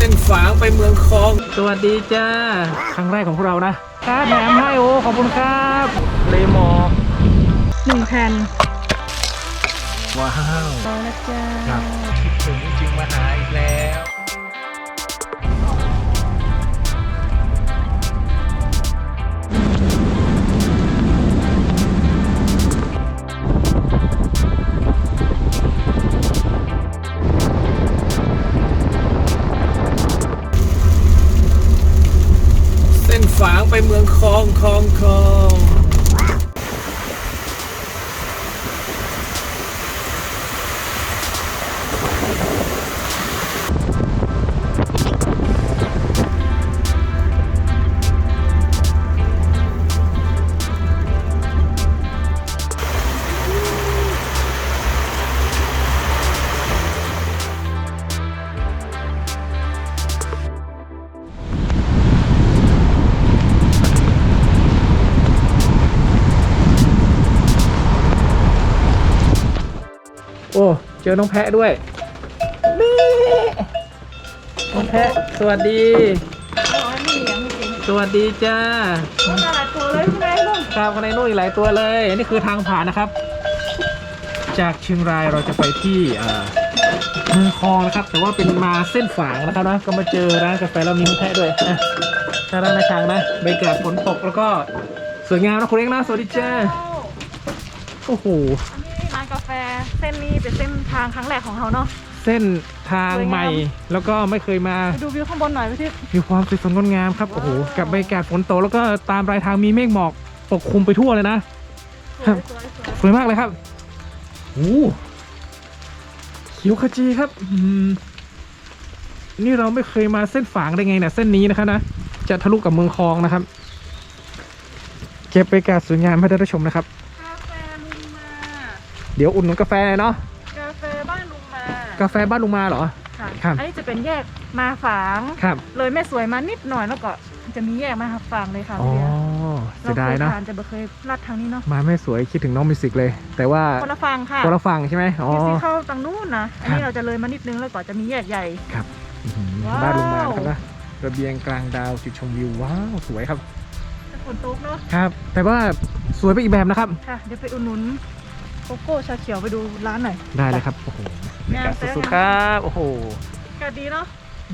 ส้นฝางไปเมืองคลอง สวัสดีจ้า ครั้งแรกของพวกเรานะค่าแถมให้โอขอบคุณครับ เลมอหนึ่งแผ่นว้าวร้อยละจ้า ครับคิดถึงจริงมาหาอีกแล้ว ฝางไปเมืองคลองคลองคลอง อน้องแพะด้วยนี่น้องแพะสวัสดีอ๋อนี่ยังไม่จริงสวัสดีจ้ามันหลายตัวเลยใช่ไหมลุงครับข้างในนู่นอีกหลายตัวเลย นี่คือทางผ่านนะครับ จากเชียงรายเราจะไปที่เอ่อเมืองคลองนะครับ แต่ว่าเป็นมาเส้นฝางนะครับนะก็มาเจอร้านกาแฟแล้วมีน้องแพะด้วยอะถ้าร้านนาชางนะบรรยากาศฝนตกแล้วก็สวยงามนะคุณเอ็กซ์นะสวัสดีจ้า โอ้โห อันนี้ร้านกาแฟ เส้นนี้เป็นเส้นทางครั้งแรกของเราเนาะ เส้นทางสวยงามใหม่แล้วก็ไม่เคยมา ไปดูวิวข้างบนหน่อยพี่ทิพย์ มีความสวยสดงดงามครับ โอ้โหกับบรรยากาศฝนตกแล้วก็ตามรายทางมีเมฆหมอกปกคลุมไปทั่วเลยนะ สวยสวยสวยสวยมากเลยครับโอ้เขียวขจีครับอืมนี่เราไม่เคยมาเส้นฝางได้ไงเนี่ยเส้นนี้นะครับนะ จะทะลุกับเมืองคลองนะครับ เก็บบรรยากาศสวยงามให้ได้รับชมนะครับกาแฟลุงมา เดี๋ยวอุ่นนกาแฟเนาะกาแฟบ้านลุงมากาแฟบ้านลุงมาเหรอ ค่ะครับอันนี้จะเป็นแยกมาฝางครับ เลยแม่สวยมานิดหน่อยแล้วก็จะมีแยกมาฝางเลยค่ะอ๋อพี่เบียร์เสียดายนะรคทานจะไม่เคยลัดทางนี้เนาะมาไม่สวยคิดถึงน้องมิวสิกเลย แต่ว่าคนละฟังค่ะคนละฝั่งใช่ไหมอ๋อมีซีเข้าตรงนู้นนะอันครันี้บเราจะเลยมานิดนึงแล้วก็จะมีแยกใหญ่ครับอื้อหือว้าว บ้านลุงมานะครับนะระเบียงกลางดาวจุดชมวิวว้าวสวยครับ จะฝนตกเนาะครับ แต่ว่าสวยไปอีกแบบนะครับ ค่ะ เดี๋ยวไปอุดหนุน โกโก้ชาเขียวไปดูร้านหน่อย ได้เลยครับ โอ้โหบรรยากาศงามแท้สุดๆครับ โอ้โห อากาศดีเนาะ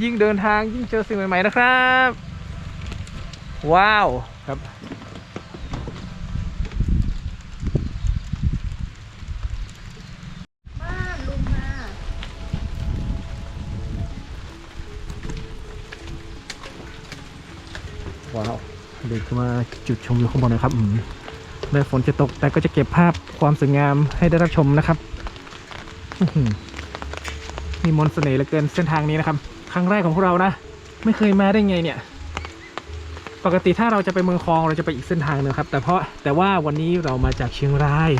ยิ่งเดินทางยิ่งเจอสิ่งใหม่ ๆ นะครับ ว้าวครับบ้านลุงมาว้าวเดินขึ้นมาจุดชมวิวข้างบนนะครับอืม แม้ฝนจะตกแต่ก็จะเก็บภาพความสวยงามให้ได้รับชมนะครับมีมนต์เสน่ห์เหลือเกินเส้นทางนี้นะครับ ครั้งแรกของพวกเรานะ ไม่เคยมาได้ไงเนี่ย ปกติถ้าเราจะไปเมืองคลองเราจะไปอีกเส้นทางหนึงครับ แต่เพราะแต่ว่าวันนี้เรามาจากเชียงราย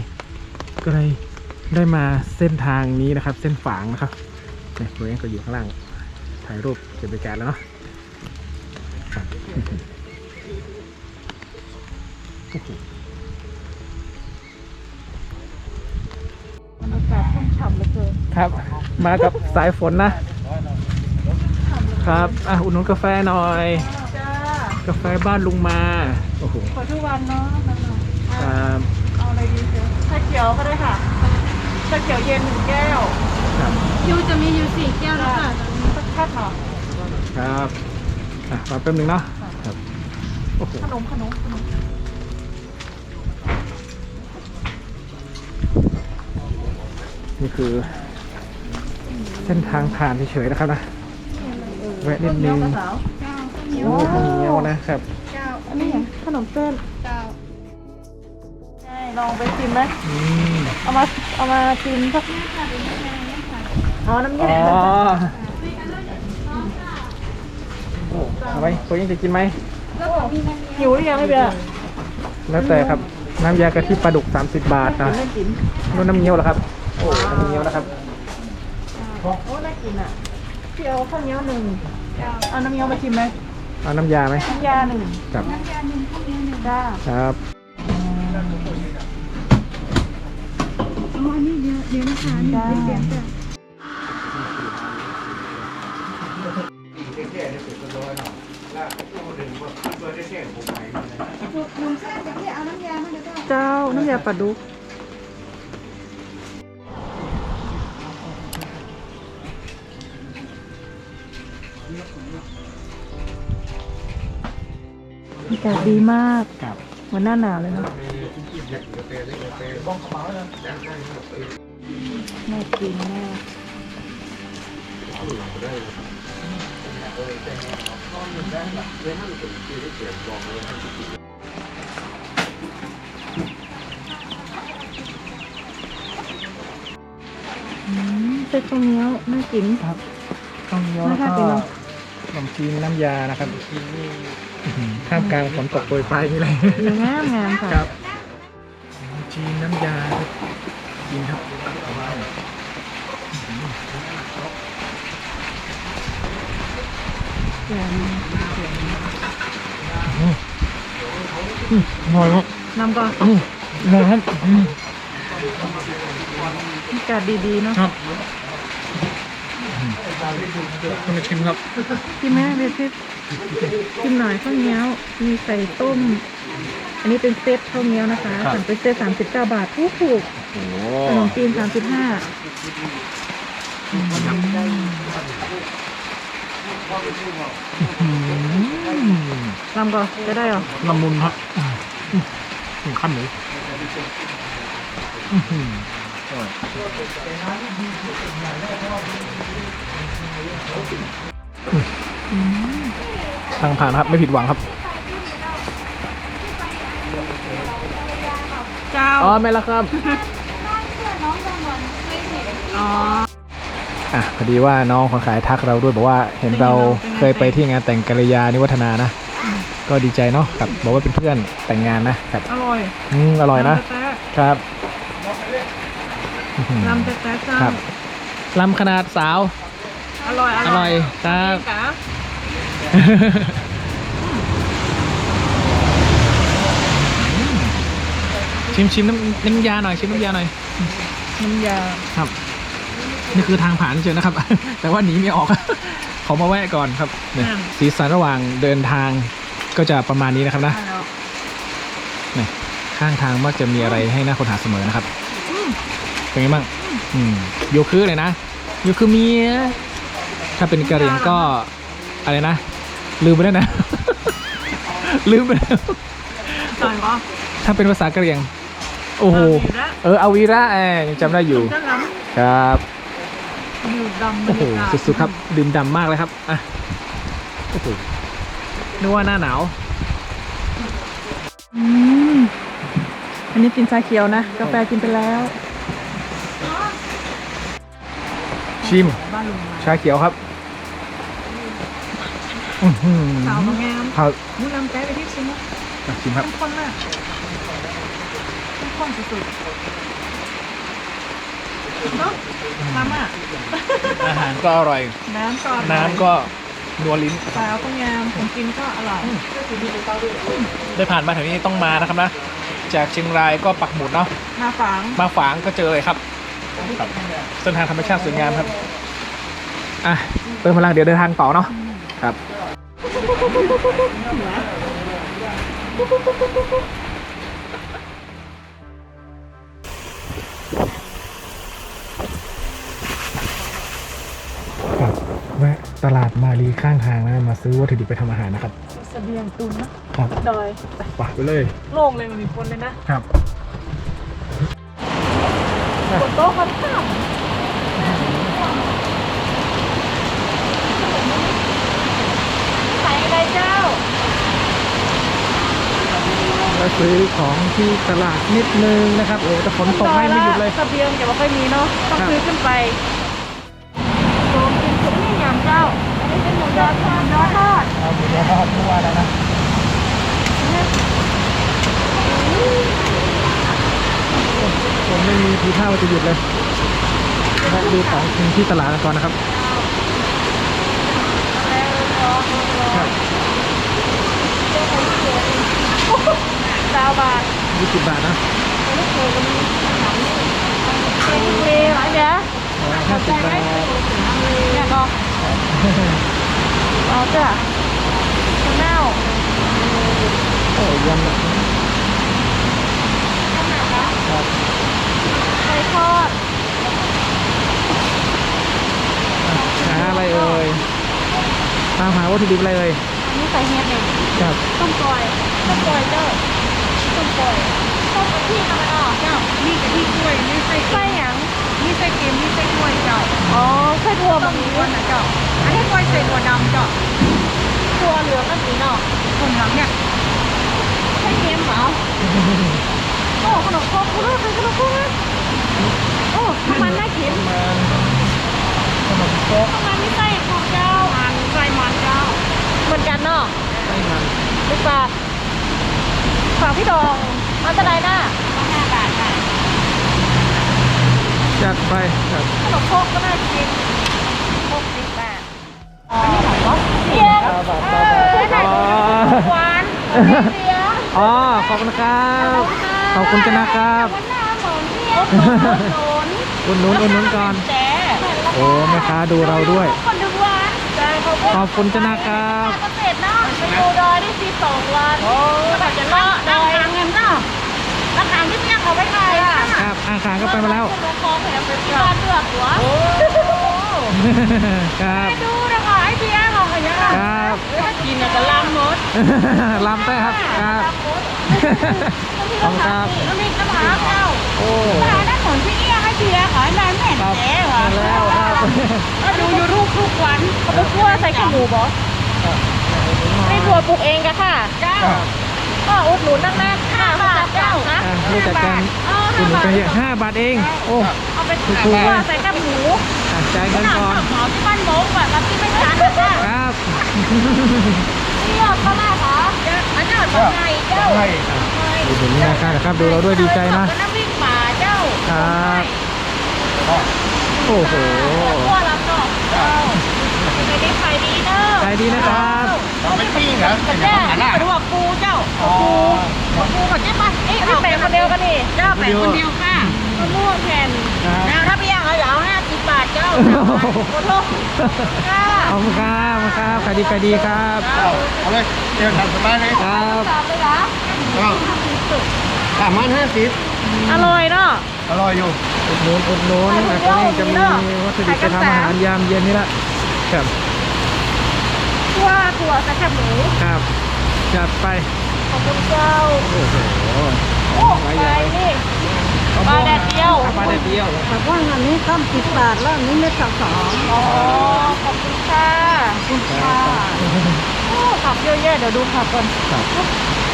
ก็เลยได้มาเส้นทางนี้นะครับ เส้นฝางนะครับเนี่ยตัวเองก็อยู่ข้างล่าง ถ่ายรูปเก็บบรรยากาศแล้วเนาะโอ้โห ครับ มากับสายฝนนะ ครับอะอุ่นนนกาแฟหน่อยจ้ากาแฟบ้านลุงมาโอ้โหเปิดทุกวันเนาะนั่นน่ะครับเอาอะไรดีเชียวชาเขียวก็ได้ค่ะชาเขียวเย็นหนึ่งแก้วครับยูจะมีอยู่สี่แก้วแล้วค่ะสักแค่หน่อยครับอะรอแป๊บนึงเนาะครับโอ้โหขนมขนมขนมนี่คือ เส้นทางผ่านเฉยๆนะครับนะแวะนิดนึงข้าวเหนียวกับสาวโอ้ข้าวเหนียวนะครับเจ้าอันนี้ขนมเส้นเจ้าใช่ลองไปชิมไหมอืมเอามาเอามาชิมสักอ๋อน้ำอ๋แยอโอ้เอาไหมตัวยังจะกินไหมหิวหรือยังพี่เบียร์แล้วแต่ครับน้ำยากะทิปลาดุก 30 บาทนะไม่กินนู่นน้ำเงี้ยวเหรอครับ โอ้น้ำเงี้ยวนะครับ โอ้น่ากินอะเที่ยวข้าวเหนียวหนึ่งเอาน้ำเงี้ยวมาชิมไหมเอาน้ำยาไหมน้ำยาหนึ่งน้ำยาหนึ่งข้าวเหนียวหนึ่งจ้าครับอ๋อนี้เดี๋ยวเดี๋ยวนะคะหนึ่งเดี๋ยวจ้ะเจ้าน้ำยาปลาดุก อากาศดีมากครับเหมือนหน้าหนาวเลยเนาะน่ากินมากอืมเส้นข้าวเหนียวน่ากิน ครับข้าวเหนียวแล้วน่าก็ทานไปเนอะขนมจีนน้ำยานะครับอื้อหือ ท่ามกลางฝนตกโปรยปลายนี่เลยเนื้องามงามค่ะครับขนมจีนน้ำยาครับกินครับแจ่มอืมอร่อยมากน้ำก็อืมอร่อยครับอืมอากาศดีๆเนาะครับต้องมาชิมครับกินไหมเบสิ กินหน่อยข้าวเหนียวมีใส่ต้ม อันนี้เป็นเซตข้าวเหนียวนะคะครับ สั่งเป็นเซตสามสิบเก้าบาทถูกถูกโอ้ขนมจีนสามสิบห้าลำก็จะได้เหรอละมุนครับอืมถึงขั้นเลยอื้อหืออร่อย ทางผ่านครับไม่ผิดหวังครับเจ้าอ๋อไม่ละครับอ๋ออะพอดีว่าน้องคนขายทักเราด้วยบอกว่าเห็นเราเคยไปที่งานแต่งกัลยาณิวัฒนานะก็ดีใจเนาะครับบอกว่าเป็นเพื่อนแต่งงานนะครับอร่อยอืมอร่อยนะลำแต๊ะครับอื้อหือลำแต๊ะเจ้าครับลำขนาดสาว อร่อย อร่อยครับกะ ชิมชิมน้ำน้ำยาหน่อย ชิมน้ำยาหน่อยน้ำยาครับ นี่คือทางผ่านเฉยนะครับ แต่ว่าหนีไม่ออก ขอมาแวะก่อนครับเนี่ยสีสันระหว่างเดินทางก็จะประมาณนี้นะครับนะได้แล้วเนี่ยข้างทางมักจะมีอะไรให้น่าค้นหาเสมอนะครับเป็นไงบ้างอืมโยคือเลยนะโยคือเมียถ้าเป็นกะเหรี่ยงก็อะไรนะ ลืมไปแล้วนะ ลืมไปแล้วอร่อยปะถ้าเป็นภาษากะเหรี่ยง โอ้โหอยู่แล้วเอออาวีระเออยังจำได้อยู่เจ้าล้ครับำอยู่ดำบรโอ้รโหยากาศสุดๆครับ ดื่มดำมากเลยครับ อะ โอ้โห นึกว่าหน้าหนาว อืมอันนี้กินชาเขียวนะ กาแฟกินไปแล้ว ชิม บ้านลุงมาชาเขียวครับ อื้อหือสาวมางามครับมูลำแก้ไปที่ชิมนะอะชิมครับ เข้มข้นมากเข้มข้นสุดๆเนาะน้ำอะอาหารก็อร่อย น้ำก็อร่อยน้ำก็นัวลิ้น สาวก็งามผมกินก็อร่อยได้ผ่านมาแถวนี้ต้องมานะครับนะ จากเชียงรายก็ปักหมุดเนาะ มาฝังมาฝางก็เจอเลยครับครับเส้นทางธรรมชาติสวยงามครับ อะเติมพลังเดี๋ยวเดินทางต่อเนาะ ครับ ครับแวะตลาดมารีข้างทางนะ มาซื้อวัตถุดิบไปทำอาหารนะครับ เสบียงตุนนะครับดอยปะไปเลย โล่งเลยมันมีคนเลยนะครับบนโต๊ะเขาทำใส่อะไรเจ้า มา ซื้อของที่ตลาดนิดนึงนะครับ โอ้แต่ฝนตกให้ไม่หยุดเลยเสบียงอย่าว่าค่อยมีเนาะต้องครับซื้อขึ้นไปโดมกินสุกนี่ยำเจ้าอันนี้เป็นหมูยอทอดยอทอดเอาหมูยอทอดทั่วแล้วนะผมไม่มีทีท่าว่าจะหยุดเลยแวะดูของกินที่ตลาดกันก่อนนะครับครับ ดาวบาทยี่สิบบาทนะเป็นเลี้ยงเดี๋ยวห้าสิบบาทเนี่ยก็เอาจ้ะข้าวเน่าโอ้ยยำแบบข้าวเน่าครับไก่ทอดหาอะไรเอ่ยตามหาวัตถุดิบอะไรเอ่ยอันนี้ใส่เฮ็ดเนี่ยครับต้มกอยต้มกอยเจ้าต้ม ก่อยต้มกะทิทำไมอะเจ้านี่กะทิกล้วยนี่ไส้ไส้หยังนี่ไส้เค็มนี่ไส้กล้วยเจ้าอ๋อไส้ถั่วต้แบองบมีนี้คนนะเจ้าอันนี้กล้วยใส่ถั่วดำเจ้าถั่วเหลืองกันสีเนาะคนหลังเนี่ยไส้เค็มเหรอโอ้ขนมครกคุณรู้เป็นขนมครกนะโอ้ทำมันน่ากินมันขนมครกทำมันไม่ใส่ของเจ้ามันไส้มันเจ้าเหมือนกันเนาะไม่มันลูกปลา ฝากพี่ดองมาจะไรน่ะห้าบาทค่ะจัดไปครับขนมครกก็น่ากินหกสิบบาทอ๋อเพียงเก้าบาทเอเก้าบาทออ๋อหวานเสียอ๋อขอบคุณครับขอบคุณจะนะครับวันหน้าหมอนเพียงหนุนอุดหนุนอุดหนุนก่อนแจ๊โอ้แม่ค้าดูเราด้วยคนดูหวานใช่เขาขอบคุณจะนะครับ เกษตรเนาะไปดูดอยได้สิบสองวันก็แบบจะเลาะดราอยคาเงินเนาะราคาที่เพียงเขาไว้ใครอะครับอาหารก็ไปมาแล้วลงคลองแถมเป็นที่บ้านเลือกหัวครับดูนะคะไอ้เพียงของอย่างเงี้ยครับถ้ากินเนี่ยจะล้างหมดลำได้ครับครับขอบคุณครับน้ำพริกน้ำหาเจ้าโอ้ตาด้านหนนพี่เอี้ยให้เพียขายแม่แม่ครับแจ๋วมาแล้วครับก็ดูยูทูบทุกวันเขาไปคั่วใส่ขี้หมูบอ ไม่ถั่วปลูกเองกะค่ะเจ้าครับก็อุดหนุนนักนักห้าบาทเจ้านะอะรู้จักกันอุดหนุนกันเยอะห้าบาทเอง โอ้เอาไปถูกๆคั่วเลยใส่กับหมูอะจ่ายเงินก่อน หมอที่บ้านโมกแบบรับที่ไม่ทันนะเจ้าครับ เที่ยวเท่าไหร่คะอันนี้เป็นไงเจ้าอุดหนุนนะครับนะครับ ดูเราด้วยดีใจนะ น้ำพริกป่าเจ้าครับ โอ้โหคั่วรับเนาะเจ้า ไปดีขายดีเด้อใจดีนะครับไม่ปิ้งเหรอแต่แจ้ไปดูว่าปูเจ้าอ๋อปูกับเจ๊ปันเอ๊ะพี่เป็นคนเดียวกันนี่เจ้าเป็นคนเดียวค่ะมะม่วงแผ่นนะถ้าพี่ยังเอาอย่าเอาห้าสิบบาทเจ้าขอโทษค่ะขอบคุณครับขอบคุณครับขายดีขายดีครับเอาเลยเดี๋ยวทำสบายเลยครับตามเลยนะเอาสามพันห้าสิบอร่อยเนาะอร่อยอยู่อุดหนุนอุดหนุนอะตอนนี้จะมีวัตถุดิบไปทำอาหารยามเย็นนี่ละ ครับ คั่วถั่วใส่แคบหมูครับจัดไปขอบคุณเจ้า โอ้โหโอ้ไปนี่ ปลาแดดเดียว ปลาแดดเดียวแต่ว่าอันนี้ก็สิบบาทแล้วอันนี้เม็ดสองสองอ๋อ ขอบคุณค่ะคุณค่ะโอ้ผักเยอะแยะเดี๋ยวดูผักก่อนครับ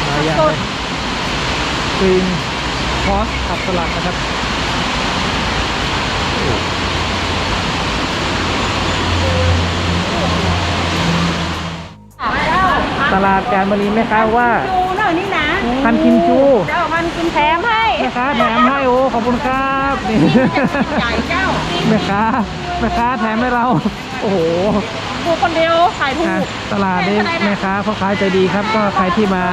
หลายอย่างสเลดยกรีนคอสผักสลัดนะครับ ตลาดการบรีแม่ค้าว่าดูหน่อยนี่นะพันกิมจูเจ้ามันกินแถมให้แม่ค้าแถมให้โอ้ขอบคุณครับนี่ใหญ่เจ้าแม่ค้าแม่ค้าแถมให้เรา โอ้โหถูกคนเดียวขายถูอะกตลาดนี้แม่ค้าพ่อค้าใจดีครับ ก็ใครที่มา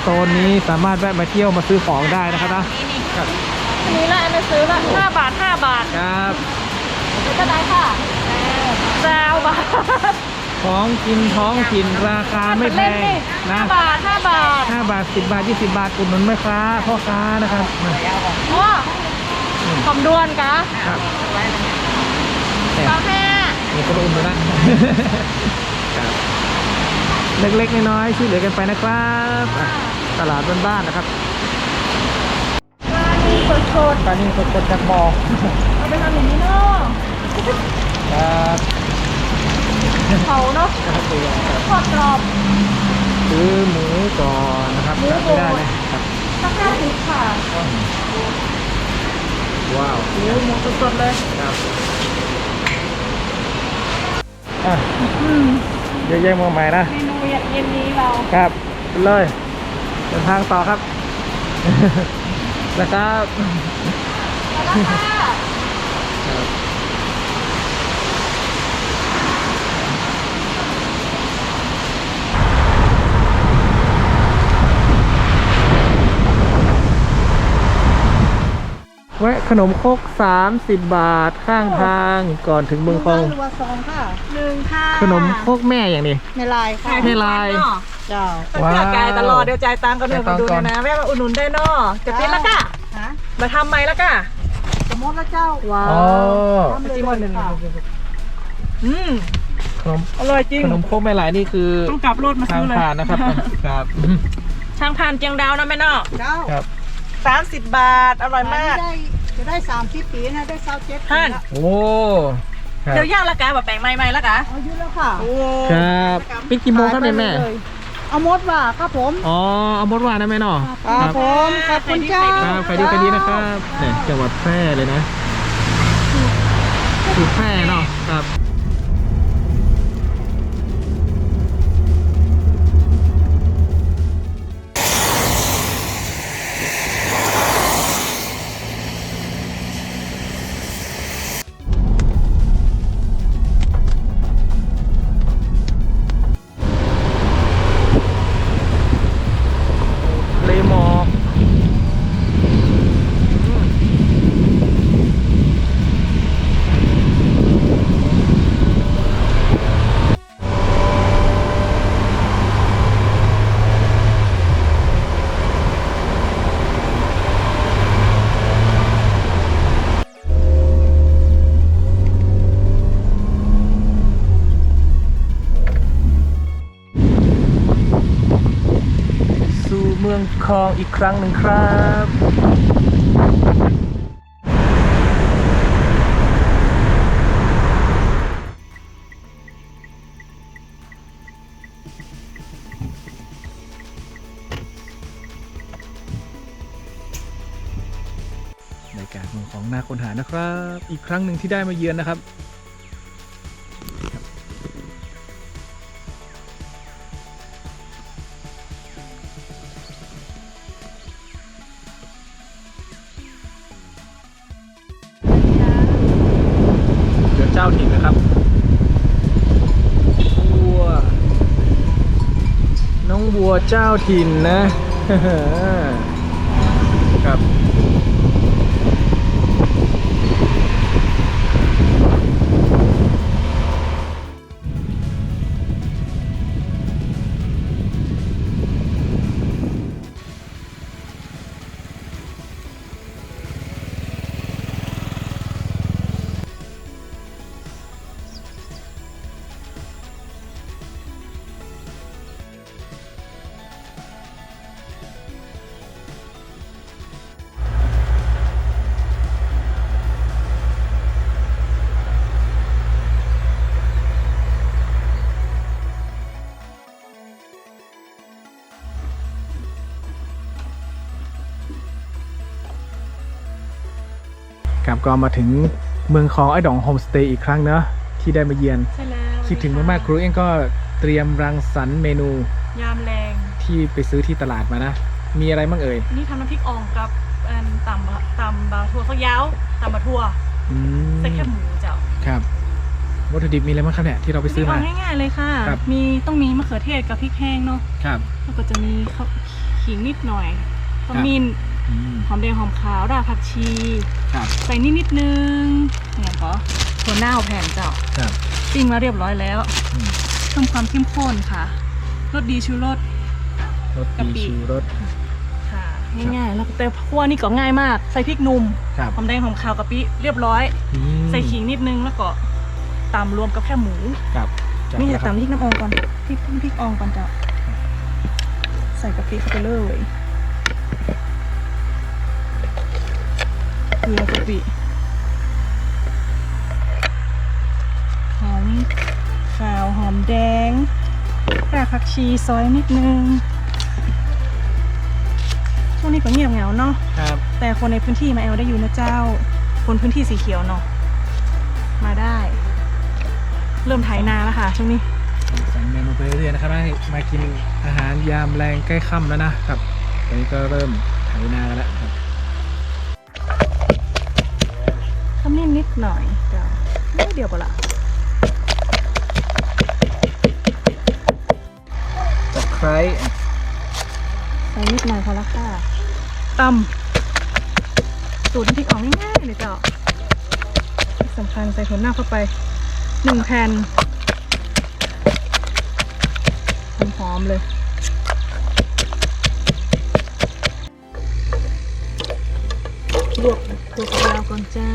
โซนนี้สามารถแวะมาเที่ยวมาซื้อของได้นะครับนะครับอันนี้ละอันนี้ซื้อละห้าบาทห้าบาทครับก็ได้ค่ะแซวบาท ของกินท้องถิ่นราคาไม่แพงห้านะบาทห้าบาทห้าบาทสิบบาทยี่สิบบาทอุดหนุนแม่ค้าพ่อค้านะครับอ๋อคำด้วนกะครับกาแฟมีคนอุ่นอยู่นะครับเล็กๆน้อยๆช่วยเหลือกันไปนะครับอะตลาดบ้านๆนะครับปลานี่สดสดปลานิ่งสดๆจากบ่อๆเอาไปทำอย่างนี้เนาะครับ เขาเนาะครับตัวอย่างครับทอดกรอบซื้อหมูก่อนนะครับหมูไม่ได้เลยครับสักห้าสิบค่ะว้าวหมูหมูสดๆเลยครับอะเยอะแยะมากมายนะเมนูเย็นนี้เราครับไปเลยเดินทางต่อครับนะครับ แล้วค่ะแวะขนมครก30 บาทข้างทางก่อนถึงเมืองคลองรัวซองค่ะหนึ่งค่ะขนมครกแม่อย่างนี้ไม่ลายค่ะไม่ลาย เจ้า ว้าว จ่ายตลอดเดี๋ยวจ่ายตังค์ก็เดินมาดูจ่ายตังค์ก่อนนะแม่มาอุดหนุนได้เนอะจะปิดแล้วค่ะฮะมาทำไหมแล้วกะสมมติแล้วเจ้า ว้าอ๋อทำเลยเลยค่ะอืมขนมอร่อยจริงขนมโคกแม่หลายนี่คือต้องกลับรถมาทาซื้งอเลยผ่านนะครับครับ ช่างผ่านเจียงดาวนะแม่เนาะเจ้าครับ สามสิบบาท อร่อยมาก ได้จะได้สามสิบปีนะได้เศร้าเจ็ดปีท่านละโอ้ครับเดี๋ยวย่างละกะแบบแปลงใหม่ๆละกะเอาอยู่แล้วค่ะโอ้ครับปิดกี่โมงครับเนี่ยแม่ ขายไปลยเอาหมดว่าครับผมอ๋อเอามดหวานนะแม่เนาะครับผมขอบคุณเจ้าครับใครดีใครดีนะครับเนี่ยจังหวัดแพร่เลยนะคือแพร่เนาะครับ ครั้งหนึ่งครับในการเมืองของนาคนหานะครับ อีกครั้งหนึ่งที่ได้มาเยือนนะครับ เจ้าถิ่นนะ ครับก็มาถึงเมืองของไอ้ดองโฮมสเตย์อีกครั้งเนอะที่ได้มาเยือนใช่แล้วคิดถึงมากๆครูเองก็เตรียมรังสรรค์เมนู ยามแรงที่ไปซื้อที่ตลาดมานะ มีอะไรบ้างเอ่ยนี่ทำน้ำพริกอ่องกับอันตำบะตำบะทั่วข้าวยาวตำบะทั่วอืมใส่แค่หมูเจ้าครับวัตถุดิบมีอะไรบ้างครับเนี่ยที่เราไปซื้อมาพริกอ่องง่ายๆเลยค่ะครับมีต้องมีมะเขือเทศกับพริกแห้งเนาะครับแล้วก็จะมีข้าวขิงนิดหน่อยขครับมิ้นอืม หอมแดงหอมขาวรากผักชี ครับใส่นิดนิดนึงเนี่ยก็ถั่วเน่าแผ่นเจ้าครับปิ้งมาเรียบร้อยแล้วอืมเพิ่มความเข้มข้นค่ะรสดีชูรส รสกะดีปิชูรส ค่ะง่ายๆแล้วแต่คั่วนี่ก็ง่ายมาก ใส่พริกหนุ่มครับหอมแดงหอมขาวกะปิเรียบร้อย อืมใส่ขิงนิดนึงแล้วก็ตำรวมกับแค่หมู ครับจัดนี่เลยจะครับตำพริกน้ำอองก่อนพริกพริกอองก่อนจ้ะใส่กะปิเข้าไปเลย เกลือกะปิหอมขาวหอมแดงรากผักชีซอยนิดนึงช่วงนี้ก็เงียบเหงาเนาะครับแต่คนในพื้นที่มาแอลได้อยู่นะเจ้า คนพื้นที่สีเขียวเนาะมาได้ เริ่มไถนาแล้วค่ะช่วงนี้สั่งเมนูไปเรื่อยๆนะครับมามากินอาหารยามแรงใกล้ค่ำแล้วนะครับตอนนี้ก็เริ่มไถนากันแล้วครับ หน่อยจ้ะนิดเดียวก็ละตะไคร้ใส่นิดหน่อยพอละค่ะตำสูตรน้ำพริกออกง่ายๆเลยเจ้าที่สำคัญใส่ถั่วหน้าเข้าไปหนึ่งแผ่นหอมๆเลยลวกตัวกระยาวก่อนเจ้า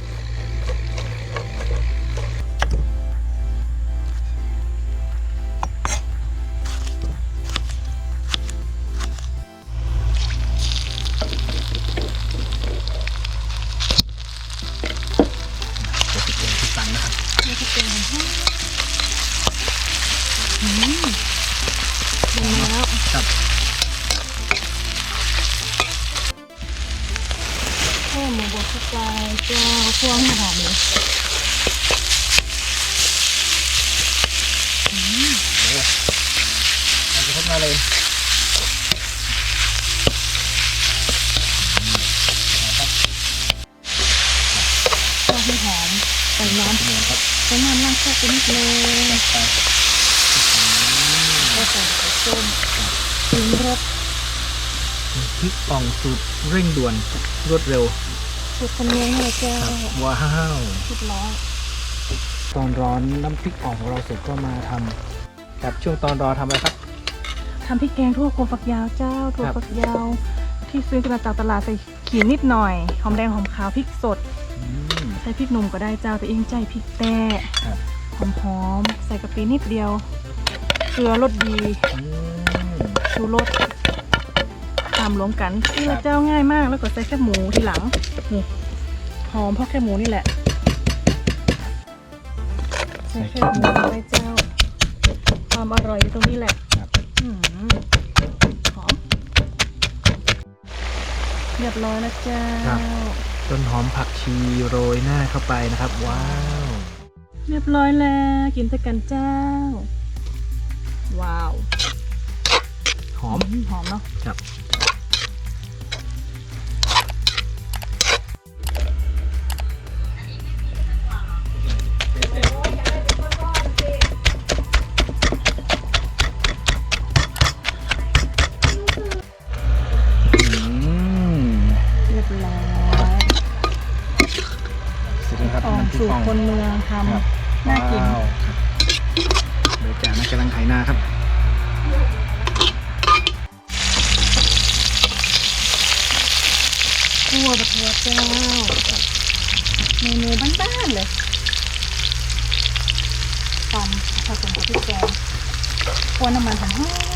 ส่น้ำเหมือนครับใส่น้ำล้างแค่ไปนิดนึงไปก็ใส่ไข่ต้มปรุงรสพริกป่องสูตรเร่งด่วนรวดเร็วสูตรคนเมืองให้เลยเจ้าครับว้าวเรียบร้อยตอนร้อนน้ำพริกอ่องของเราเสร็จก็มาทำครับช่วงตอนรอทำอะไรครับทำพริกแกงทั่วโคฝักยาวเจ้าถั่วครับฝักยาว ที่ซื้อมาจากตลาดใส่ขีดนิดหน่อยหอมแดงหอมขาวพริกสดอืม ใส่พริกหนุ่มก็ได้เจ้าแต่เองใจพริกแต่ครับ หอมหอมๆใส่กะปินิดเดียว เกลือรสดีอืม ชูรสตามรวมกันนี่ละเจ้าง่ายมากแล้วก็ใส่แค่หมูทีหลังนี่หอมเพราะแค่หมูนี่แหละใส่แค่หมูไปเจ้า ความอร่อยอยู่ตรงนี้แหละครับ อืมหอมเรียบร้อยแล้วเจ้า ต้นหอมผักชีโรยหน้าเข้าไปนะครับ ว้าว เรียบร้อยแล้วกินไปกันเจ้า ว้าว หอม หอมเนาะครับ ทั่วประเทศเจ้าเมนูบ้านๆเลยตำผสมกับพริกแกงคั่วน้ำมันหอม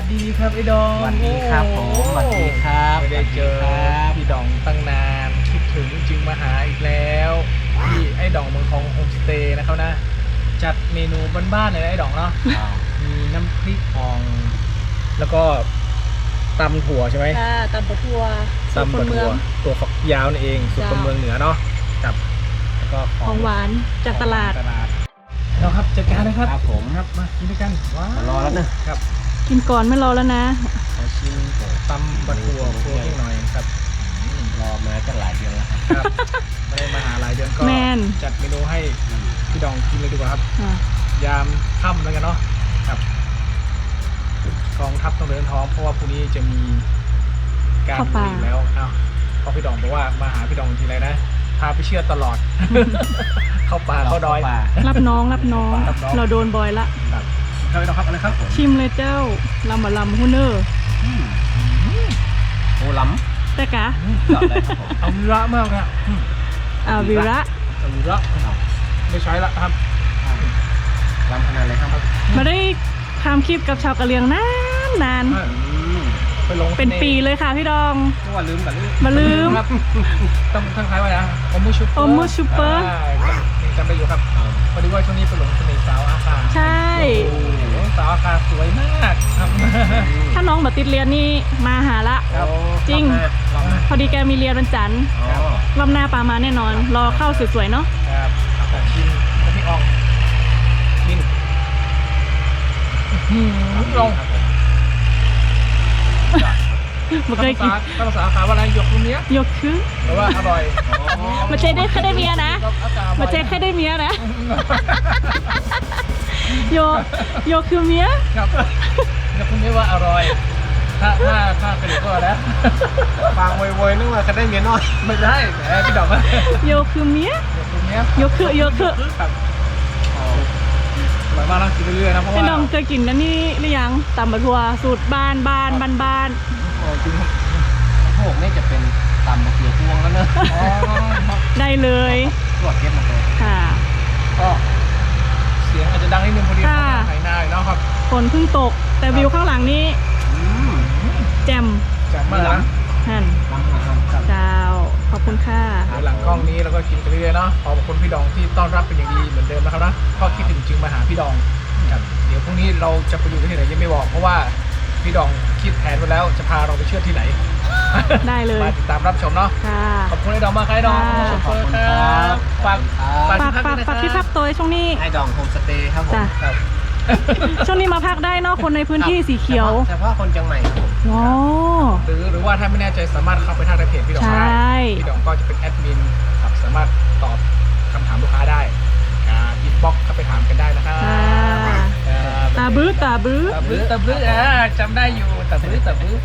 วัสดีครับไอ้ดองสวัสดีครับผมสวัสดีครับไม่ได้เจอสวัสดีครับพี่ดองตั้งนานคิดถึงจึงมาหาอีกแล้วที่ไอ้ดองเมืองทองโฮมสเตย์นะครับนะจัดเมนูบ้านๆเลยนะไอ้ดองเนาะมีน้ำพริกอ่อง แล้วก็ตำถั่วใช่ไหมค่ะตำปลาทัวสูตรตำคบันวเมืถั่อวงตัวฝักยาวนั่นเองสุดจ้าคนเมืองเหนือเนาะกับแล้วก็ของหวานจากตลาดตลาดเราครับจัดการเลยครับครับผมครับมากินด้วยกันว้าวรอแล้วนะครับ กินก่อนไม่รอแล้วนะขอชิมตำบัวถั่วครัวนิดหน่อยครับรอมาจะหลายเดือนแล้วครับครับไม่ได้มาหาหลายเดือนก็แมน จัดเมนูให้พี่ดองกินเลยดีกว่าครับ อะยามค่ำแล้วกันเนาะครับกองทัพต้องเดินท้องเพราะว่าพรุ่งนี้จะมีการเข้าป่าอีกแล้วอ้าวเพราะพี่ดองบอกว่ามาหาพี่ดองทีไรนะพาไปเชื่อดตลอด เข้าป่าเข้าดอย รับน้องรับน้องรับน้องเราโดนบอยละครับ เข้าไปดองครับอะไรครับชิมเลยเจ้าลำบะลำฮูเนอร์โอ้ล้แต่กะำหลับเลยครับผมเอาวิระมากนะอืมอ่าวิระเอาวิระไม่ใช้ละครับ ล้ำขนาดเลยครับ มาได้ทำคลิปกับชาวกะเหรียงนานนานไปลงเป็นปีเลยค่ะพี่ดอง ก็ว่าลืมกันลืมมาลืม ครับต้องทั้งท้ายว่านะโอมูชูเปอร์โอมูชูเปอร์ายัง จำได้อยู่ครับพอดีว่าช่วงนี้ไปหลงเสน่ห์สาวอาคาใช่โอ้โหสาวอาคาสวยมากครับถ้าน้องแบบติดเรียนนี่มาหาละ ครับจริง ลองนะพอดีแกมีเรียนวันจันทร์อ๋อรอบหน้าปามาแน่นอน รอเข้าสวยๆเนาะ ครับกินกะทิอ่องกินอื้อหือลง บ่เคยกินภาษาขาว่าอะไรหยกตรงเนี้ยยกคือแปลว่าอร่อยมาเจได้แค่ได้เมียนะอากาศอร่อยมาเจแค่ได้เมียนะโยโยคือเมียครับแล้วคุณไม่ว่าอร่อยถ้าถ้าถ้ากระดูกก็แล้วฟังโวยๆนึกว่าจะได้เมียน้อยไม่ได้แหมพี่ดอกว่าโยคือเมียหยกตรงเนี้ยโยคือโยคือครับอ๋ออร่อยมากนะกินเรื่อยๆนะเพราะพี่ว่าน้องเคยกินอันนี้หรือยังตำบักทัวสูตรบ้านบ้านบ้านบ้าน อ๋อจริงครับพวกนี่จะเป็นตำมะเขือพวงแล้วเนอะอ๋อได้เลยตรวจเก็บมาเลยค่ะ ก็เสียงอาจจะดังนิดนึงพอดีค่ะ ไถนาอยู่เนาะครับฝนเพิ่งตก แต่วิวข้างหลังนี้อืมแจ่มแจ่มมากนะหันล้ำนะครับเจ้า ขอบคุณค่ะ เดี๋ยวหลังกล้องนี้เราก็กินกันเรื่อยๆเนาะขอบคุณพี่ดองที่ต้อนรับเป็นอย่างดีเหมือนเดิมนะครับนะก็คิดถึงจึงมาหาพี่ดองครับเดี๋ยวพรุ่งนี้เราจะไปอยู่ที่ไหนยังไม่บอกเพราะว่า พี่ดองคิดแผนไว้แล้วจะพาเราไปเชื่อดที่ไหนได้เลยมาติดตามรับชมเนาะค่ะ ขอบคุณไอ้ดองมากครับไอ้ดองค่ะ ขอบคุณครับฝากฝากที่พัฝากด้วยนะฝากที่พักตัวช่วงนี้ไอ้ดองโฮมสเตย์ครับผมจ้ะ ครับช่วงนี้มาพักได้เนอกคนในพื้นที่สีเขียวเฉพาะคนเชียงใหม่ครับผมโอ้หรือหรือว่าถ้าไม่แน่ใจสามารถเข้าไปทางในเพจพี่ดองใชได้่ พี่ดองก็จะเป็นแอดมินครับสามารถตอบคำถามลูกค้าได้อินบ็อกเข้าไปถามกันได้นะครับ ค่ะครับ ตาบื้อตาบื้อ ตะบื้อตะบื้ออ่าจำได้อยู่ตะบื้อตะบื้อ